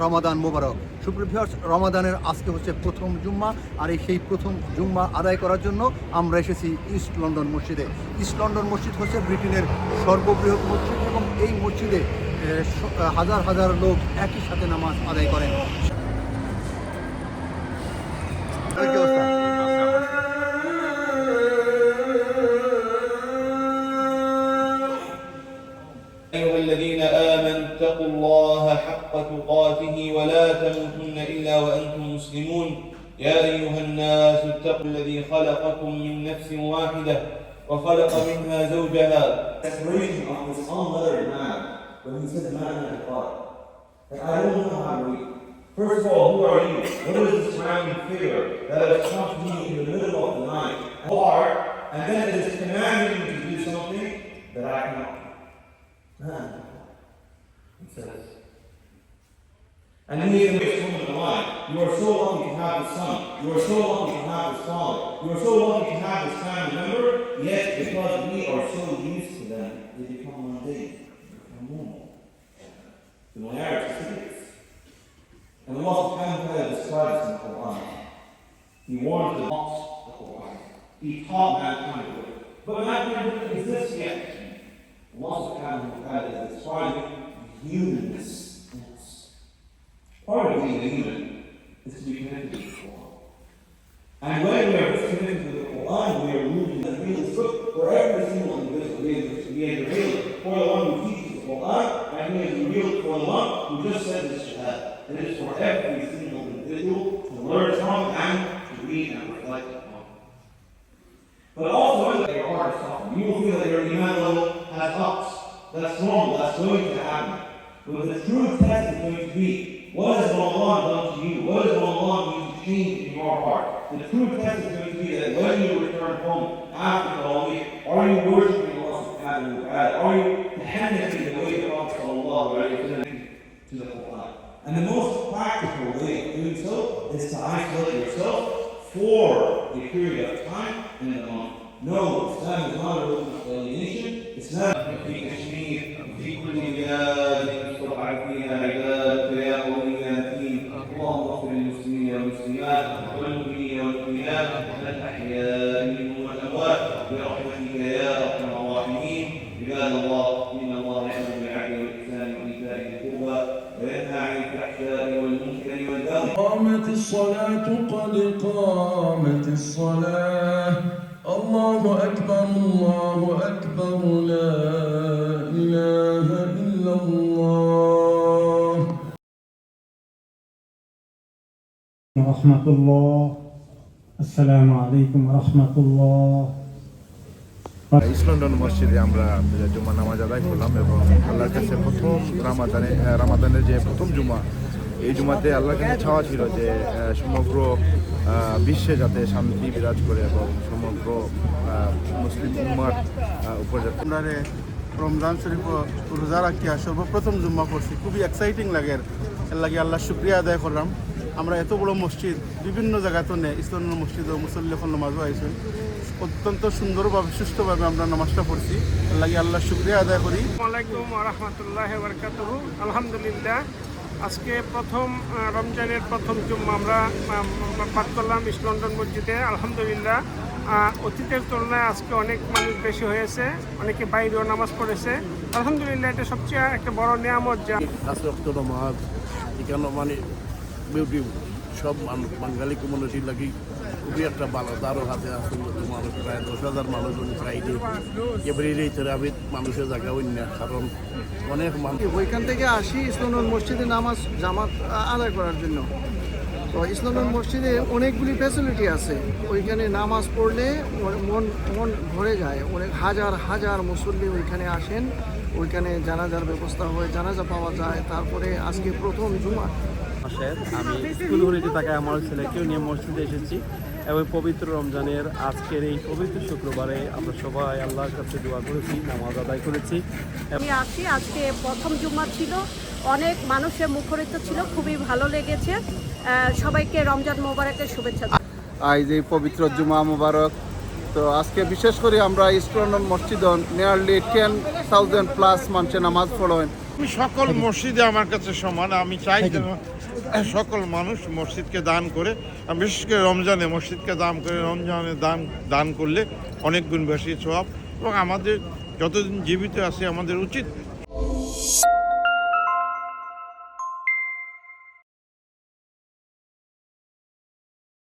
রমাদান মোবারক সুপ্রিয় রমাদানের আজকে হচ্ছে প্রথম জুম্মা আর এই সেই প্রথম জুম্মা আদায় করার জন্য আমরা এসেছি ইস্ট লন্ডন মসজিদে ইস্ট লন্ডন মসজিদ হচ্ছে ব্রিটেনের সর্ববৃহৎ মসজিদ এবং এই মসজিদে এ, স- হাজার হাজার লোক একই সাথে নামাজ আদায় করেন কি অবস্থা? أيها الذين آمنوا اتقوا الله حق تقاته ولا تموتن إلا وأنتم مسلمون يا أيها الناس اتقوا الذي خلقكم من نفس واحدة وخلق منها زوجها. First of all, who are you? What is the surrounding figure that has come to me in the middle of the night? Who are, and then it is And then he makes woman the line. You are so lucky to have the son. You are so lucky to have this father. You are so lucky to have this family member. Yet, because we are so used to them, they become mundane. Become normal. Familiarity sticks. And Allah subhanahu wa ta'ala describes in the Quran. He warns the lost the Quran. He taught mankind way. But mankind doesn't exist yet. Allah subhanahu wa ta'ala is describing humanness. Part of being human is to be connected to the Quran. And when we are disconnected to the Quran, we are losing the real truth for every single individual. We have to be revealed for the one who teaches the Quran, and he is revealed for the one who just says this shahada. It is for every single individual to learn from and to read and reflect upon. But also, heart is softened, you will feel that your iman level has ups. That's normal. That's going to happen. But the true test is going to be, on unto you? What is going on with you in your heart? The true test is going to be that when you return home after the holy, are you worshiping Allah subhanahu wa ta'ala? Are you dependent the way of Allah sallallahu alayhi to the Quran? And the most practical way of doing so is to isolate yourself for a period of time and a month. No, Islam is not a religion of alienation. It's not a religion of alienation. قامت الصلاة قد قامت الصلاة الله أكبر الله أكبر لا إله إلا الله ورحمة الله السلام عليكم ورحمة الله east London মসজিদে আমরা জুমা নামাজ আদায় করলাম এবং আল্লাহর কাছে প্রথম রামাদানে আহ, রামাদানের যে প্রথম জুমা এই জুমাতে আল্লাহর কাছে চাওয়া ছিল যে সমগ্র বিশ্বে যাতে শান্তি বিরাজ করে এবং সমগ্র মুসলিম উম্মার উপর যাতে রমজান শরীফ রোজা রাখিয়া সর্বপ্রথম জুম্মা করছি খুবই এক্সাইটিং লাগে। এর লাগে আল্লাহ শুক্রিয়া আদায় করলাম। আমরা এত বড় মসজিদ বিভিন্ন জায়গাতে নে ইসলামের মসজিদ ও মুসল্লি এখন নামাজও আইসি অত্যন্ত সুন্দরভাবে সুস্থভাবে আমরা নামাজটা পড়ছি। এর লাগে আল্লাহ শুক্রিয়া আদায় করি। আলাইকুম রহমতুল্লাহ বরকাতহ। আলহামদুলিল্লাহ। আজকে প্রথম রমজানের প্রথম জুম্মা আমরা আম, পাঠ করলাম ইস্ট লন্ডন মসজিদে আলহামদুলিল্লাহ। অতীতের তুলনায় আজকে অনেক মানুষ বেশি হয়েছে অনেকে বাইরেও নামাজ পড়েছে। আলহামদুলিল্লাহ এটা সবচেয়ে একটা বড় নিয়ামত যা এখানে মানে সব বাঙালি কমিউনিটি লাগি খুবই একটা ভালো তারও হাতে আসল মানুষ প্রায় দশ হাজার মানুষ উনি ফ্রাইডে এবারে এই আমি মানুষের জায়গা অন্য কারণ অনেক মানুষ ওইখান থেকে আসি ইসলাম মসজিদে নামাজ জামাত আদায় করার জন্য। তো ইসলাম মসজিদে অনেকগুলি ফ্যাসিলিটি আছে। ওইখানে নামাজ পড়লে মন মন ভরে যায়। অনেক হাজার হাজার মুসল্লি ওইখানে আসেন। ওইখানে জানাজার ব্যবস্থা হয় জানাজা পাওয়া যায়। তারপরে আজকে প্রথম জুমা। আমি স্কুল হলিতে থাকা আমার ছেলেকেও নিয়ে মসজিদে এসেছি। এবং পবিত্র রমজানের আজকের এই পবিত্র শুক্রবারে আমরা সবাই আল্লাহর কাছে দোয়া করেছি নামাজ আদায় করেছি। আমি আছি আজকে প্রথম জুম্মা ছিল। অনেক মানুষের মুখরিত ছিল খুবই ভালো লেগেছে। সবাইকে রমজান মোবারকের শুভেচ্ছা আজ এই পবিত্র জুমা মুবারক তো আজকে বিশেষ করে আমরা ইস্ট লন্ডন মসজিদ নিয়ারলি টেন থাউজেন্ড প্লাস মানুষে নামাজ পড়েন। আমি সকল মসজিদে আমার কাছে সমান আমি চাই যেন সকল মানুষ মসজিদকে দান করে বিশেষ করে রমজানে মসজিদকে দান করে রমজানে দান দান করলে অনেক গুণ বেশি সব এবং আমাদের যতদিন জীবিত আছে আমাদের উচিত